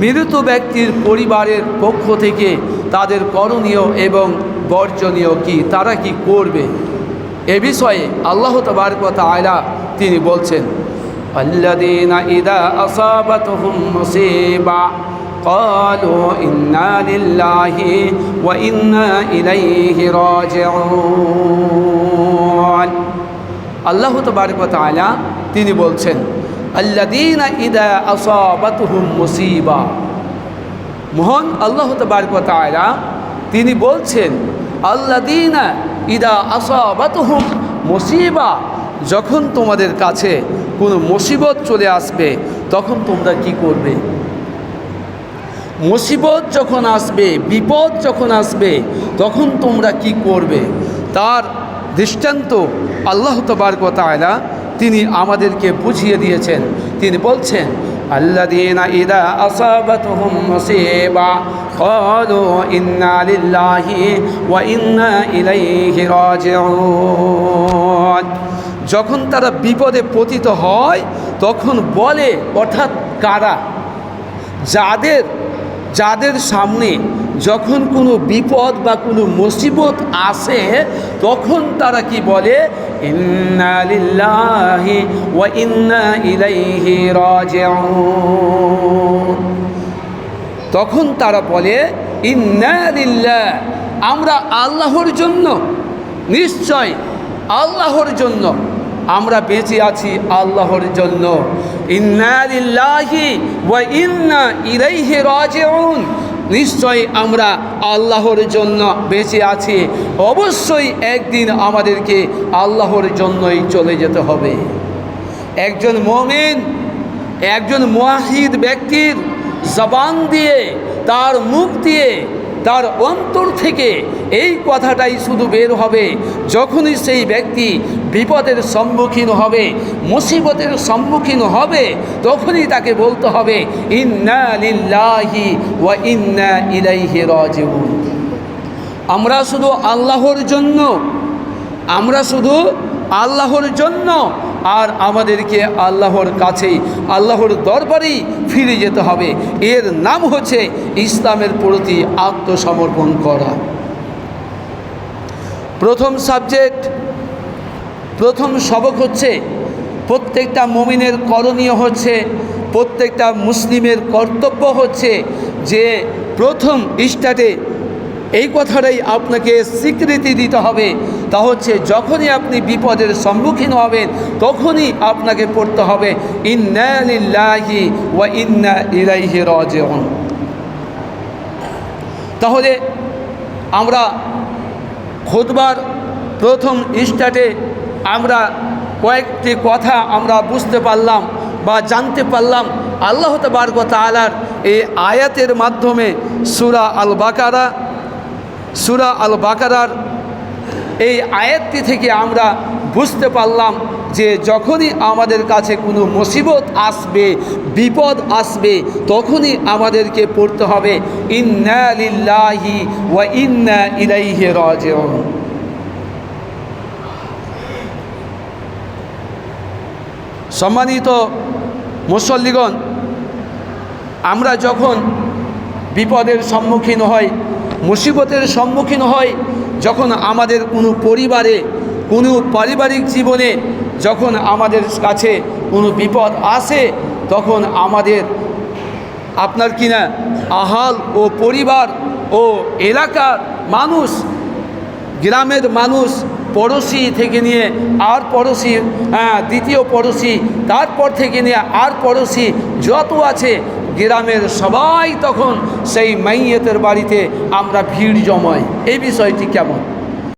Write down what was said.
মৃত ব্যক্তির পরিবারের পক্ষ থেকে তাদের করণীয় এবং বর্জনীয় কি তারা কি করবে এ বিষয়ে আল্লাহ তবারকত আয়লা তিনি বলছেন الذين إذا أصابتهم مصيبة قالوا إنا لله وإنا إليه راجعون আল্লাহ তবারকত আয়লা তিনি বলছেন আল্লাদিন মুসিবা। মোহন আল্লাহ তবারকত আয়লা তিনি বলছেন আল্লাদিনা ইদা আসাবাতুহুম মুসিবা, যখন তোমাদের কাছে কোনো মুসিবত চলে আসবে, তখন তোমরা কি করবে? মুসিবত যখন আসবে, বিপদ যখন আসবে, তখন তোমরা কি করবে? তার দৃষ্টান্ত আল্লাহ তবারকতায়লা তিনি আমাদেরকে বুঝিয়ে দিয়েছেন তিনি বলছেন আল্লাদিনা ইদা আসাবাতুহুম মুসিবা قالوا إنا لله وإنا إليه راجعون যখন তারা বিপদে পতিত হয় তখন বলে অর্থাৎ কারা যাদের যাদের সামনে যখন কোনো বিপদ বা কোনো মুসিবত আসে, তখন তারা কি বলে? ইন্না লিল্লাহি ওয়া ইন্না ইলাইহি রাজিউন। তখন তারা বলে, ইন্না লিল্লাহ, আমরা আল্লাহর জন্য, নিশ্চয় আল্লাহর জন্য, আমরা বেঁচে আছি আল্লাহর জন্য। ইন্না লিল্লাহি ওয়া ইন্না ইলাইহি রাজিউন। নিশ্চয় আমরা আল্লাহর জন্য বেঁচে আছি। অবশ্যই একদিন আমাদেরকে আল্লাহর জন্যই চলে যেতে হবে। একজন মমিন, একজন মুয়াহিদ ব্যক্তির জবান দিয়ে, তার মুখ দিয়ে তার অন্তর থেকে এই কথাটাই শুধু বের হবে। যখনই সেই ব্যক্তি বিপদের সম্মুখীন হবে, মুসিবতের সম্মুখীন হবে, তখনই তাকে বলতে হবে, ইন্না লিল্লাহি ওয়া ইন্না ইলাইহি রাজিউন। আমরা শুধু আল্লাহর জন্য, আমরা শুধু আল্লাহর জন্য আর আমাদেরকে আল্লাহর কাছেই, আল্লাহর দরবারেই ফিরে যেতে হবে। এর নাম হচ্ছে ইসলামের প্রতি আত্মসমর্পণ করা। প্রথম সাবজেক্ট, প্রথম সবক হচ্ছে প্রত্যেকটা মমিনের করণীয় হচ্ছে, প্রত্যেকটা মুসলিমের কর্তব্য হচ্ছে যে প্রথম স্টার্টে এই কথাটাই আপনাকে স্বীকৃতি দিতে হবে। তা হচ্ছে, যখনই আপনি বিপদের সম্মুখীন হবেন, তখনই আপনাকে পড়তে হবে, ইন্না লিল্লাহি ওয়া ইন্না ইলাইহি রাজিউন। তাহলে আমরা খোদবার প্রথম স্টার্টে আমরা কয়েকটি কথা আমরা বুঝতে পারলাম বা জানতে পারলাম। আল্লাহ তবারক তালার এই আয়াতের মাধ্যমে সুরা আল বাকারা সুরা আল বাকারার এই আয়াতটি থেকে আমরা বুঝতে পারলাম যে যখনই আমাদের কাছে কোনো মুসিবত আসবে, বিপদ আসবে, তখনই আমাদেরকে পড়তে হবে, ইন্না ওয়া ইন্না ইলাইহি রাজিউন। সম্মানিত মুসল্লিগণ, আমরা যখন বিপদের সম্মুখীন হই মুসিবতের সম্মুখীন হয় যখন আমাদের কোনো পরিবারে, কোনো পারিবারিক জীবনে যখন আমাদের কাছে কোনো বিপদ আসে, তখন আমাদের আপনার কিনা আহাল ও পরিবার ও এলাকার মানুষ, গ্রামের মানুষ পড়োশি থেকে নিয়ে আর পড়োশি হ্যাঁ, দ্বিতীয় পড়োশি তারপর থেকে নিয়ে আর পড়োশি যত আছে গ্রামের সবাই তখন সেই মাইয়েতের বাড়িতে আমরা ভিড় জমাই। এই বিষয়টি কেমন?